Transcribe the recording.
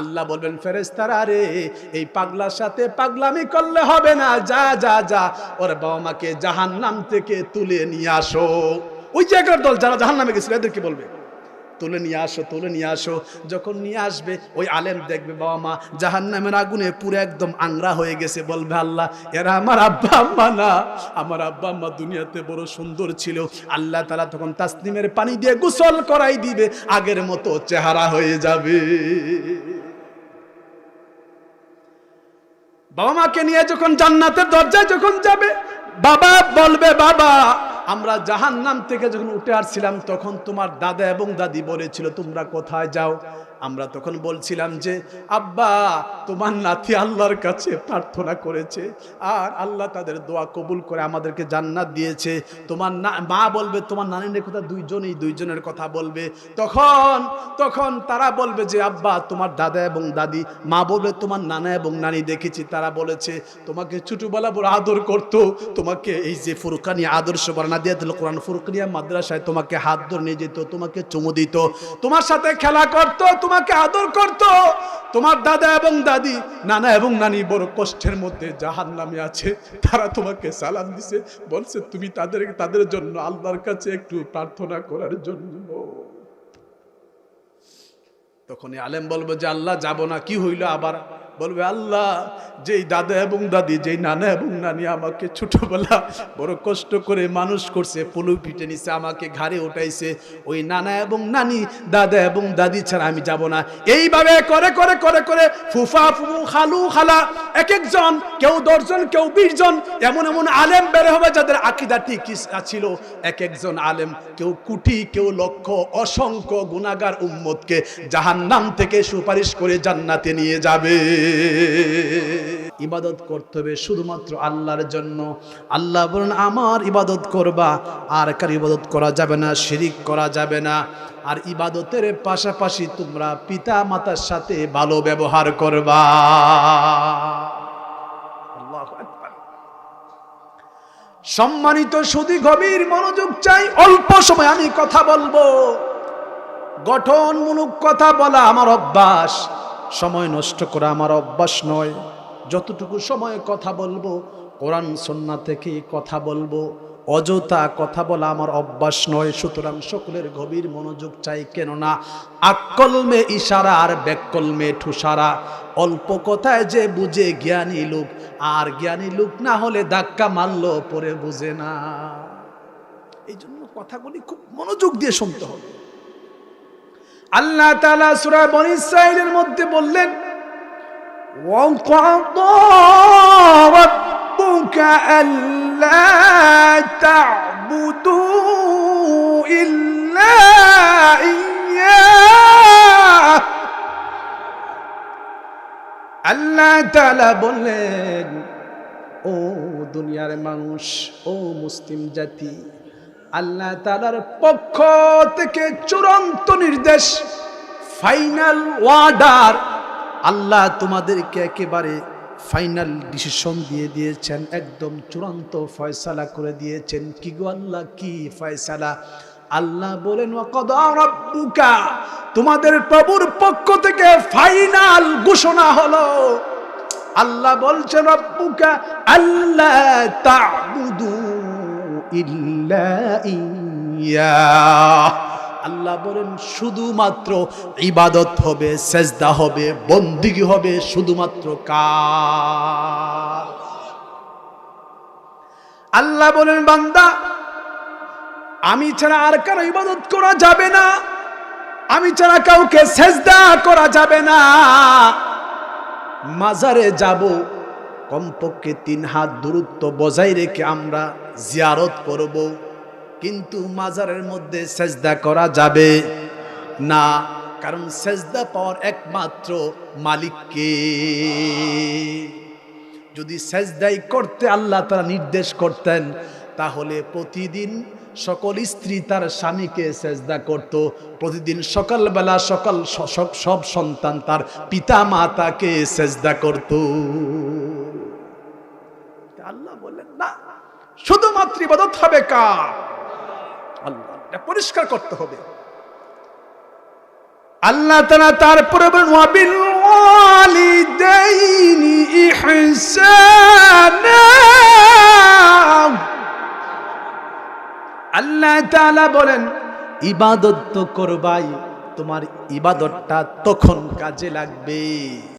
আল্লাহ বলবেন ফেরেস্তারা রে, এই পাগলার সাথে পাগলামি করলে হবে না। যা যা যা, ওর বাবা মাকে জাহান নাম থেকে তুলে নিয়ে আসো। ওই জায়গার দল, যারা জাহান নামে গেছিল এদেরকে বলবে? তুলে নিয়ে আসো, তুলে নিয়ে আসো। যখন নিয়ে আসবে, ওই আলেম দেখবে, বাবা মা জাহান নামের আগুনে পুরো একদম আংরা হয়ে গেছে। বলবে আল্লাহ, এরা আমার আব্বা, আম্মা না। আমার আব্বা, আম্মা দুনিয়াতে বড় সুন্দর ছিল। আল্লাহ তালা তখন তাসনিমের পানি দিয়ে গোসল করাই দিবে, আগের মতো চেহারা হয়ে যাবে। বাবা মাকে নিয়ে যখন জান্নাতের দরজায় যখন যাবে, বাবা বলবে, বাবা, আমরা জাহান নাম থেকে যখন উঠে আসছিলাম, তখন তোমার দাদা এবং দাদি বলেছিল, তোমরা কোথায় যাও? আমরা তখন বলছিলাম যে, আব্বা, তোমার নাতি আল্লাহর কাছে প্রার্থনা করেছে আর আল্লাহ তাদের দোয়া কবুল করে আমাদেরকে জান্নাত দিয়েছে। তোমার মা বলবে, তোমার নানিনের কথা দুইজনই দুইজনের কথা বলবে। তখন তখন তারা বলবে যে, আব্বা, তোমার দাদা এবং দাদি, মা বলবে, তোমার নানা এবং নানি দেখেছি। তারা বলেছে, তোমাকে ছোটবেলা বড় আদর করত। তোমাকে এই যে ফুরকানিয়া আদর্শ বর্ণা দিয়ে দিল কোরআন ফুরকানিয়া মাদ্রাসায়, তোমাকে হাত ধরে নিয়ে যেত, তোমাকে চুমু দিত। তোমার সাথে খেলা করত তোমাকে আদর করত। তোমার দাদা এবং দাদি, নানা এবং নানি বড় কষ্টের মধ্যে জাহান নামে আছে। তারা তোমাকে সালাম দিছে, বলছে, তুমি তাদের তাদের জন্য আল্লাহর কাছে একটু প্রার্থনা করার জন্য। তখন আলেম বলব যে, আল্লাহ যাব না, কি হইল আবার? বলবে, আল্লাহ, যেই দাদা এবং দাদি, যেই নানা এবং নানি আমাকে ছোটবেলা বড় কষ্ট করে মানুষ করছে পলু পিটে নিছে, আমাকে ঘাড়ে উঠাইছে, ওই নানা এবং নানি, দাদা এবং দাদি ছাড়া আমি যাব না। এইভাবে করে করে করে করে ফুফা, ফুফু, খালু, খালা, এক একজন, কেউ দশজন কেউ বিশ জন, এমন এমন আলেম বের হবে যাদের আকিদা ঠিক ছিল। এক একজন আলেম, কেউ কুটি, কেউ লক্ষ, অসংখ্য গুণাগার উম্মতকে জাহান্নাম থেকে সুপারিশ করে জান্নাতে নিয়ে যাবে। ইবাদত করতে হবে শুধুমাত্র আল্লাহর জন্য। আল্লাহ বলেন, আমার ইবাদত করবা, আর কার ইবাদত করা যাবে না, শিরিক করা যাবে না। আর ইবাদতের পাশাপাশি তোমরা পিতা মাতার সাথে ভালো ব্যবহার করবা। সম্মানিত সুদী গভীর মনোযোগ চাই, অল্প সময় আমি কথা বলব। গঠনমূলক কথা বলা আমার অভ্যাস। সময় নষ্ট করা আমার অভ্যাস নয়। যতটুকু সময় কথা বলব, কোরআন সন্না থেকে কথা বলব, অযথা কথা বলা আমার অভ্যাস নয়। সুতরাং সকলের গভীর মনোযোগ চাই, কেননা আক্কলমে ইশারা আর ব্যাককলমে ঠুসারা। অল্প কথায় যে বুঝে জ্ঞানী লোক, আর জ্ঞানী লোক না হলে ধাক্কা মারলো পরে বুঝে না। এই জন্য কথাগুলি খুব মনোযোগ দিয়ে শুনতে হবে। আল্লাহ তালা সুরা বন ইসরায়েলের মধ্যে বললেন আল্লাহ তালা বললেন, ও দুনিয়ার মানুষ, ও মুসলিম জাতি আল্লাহ তালার পক্ষ থেকে চূড়ান্ত নির্দেশ, ফাইনাল ওয়ার্ডার আল্লাহ তোমাদেরকে একেবারে ফাইনাল ডিসিশন দিয়ে দিয়েছেন, একদম চূড়ান্ত ফয়সালা করে দিয়েছেন। কি গো আল্লাহ, কি ফয়সালা? আল্লাহ বলেন রাব্বুকা তোমাদের প্রভুর পক্ষ থেকে ফাইনাল ঘোষণা হলো। আল্লাহ বলছেন, রব্বুকা আল্লাহ ইয়া আল্লাহ বলেন, শুধুমাত্র ইবাদত হবে, সেজদা হবে, বন্দিগি হবে, শুধুমাত্র কার? আল্লাহ বলেন, বান্দা, আমি ছাড়া আর কারও ইবাদত করা যাবে না। আমি ছাড়া কাউকে সেজদা করা যাবে না। মাজারে যাব কমপক্ষে তিন হাত দূরত্ব বজায় রেখে আমরা জিয়ারত করব। কিন্তু মাজারের মধ্যে সেজদা করা যাবে না, কারণ সেজদা পাওয়ার একমাত্র মালিককে। যদি সেজদাই করতে আল্লাহ তারা নির্দেশ করতেন, তাহলে প্রতিদিন সকল স্ত্রী তার স্বামীকে সেজদা করত। প্রতিদিন সকালবেলা সকাল সব সন্তান তার পিতা মাতাকে সেজদা করত। শুধুমাত্র ইবাদত হবে কার? আল্লাহ পরিষ্কার করতে হবে। আল্লাহ তারা তারপরে আল্লাহ তালা বলেন, ইবাদত তো করবাই, তোমার ইবাদতটা তখন কাজে লাগবে।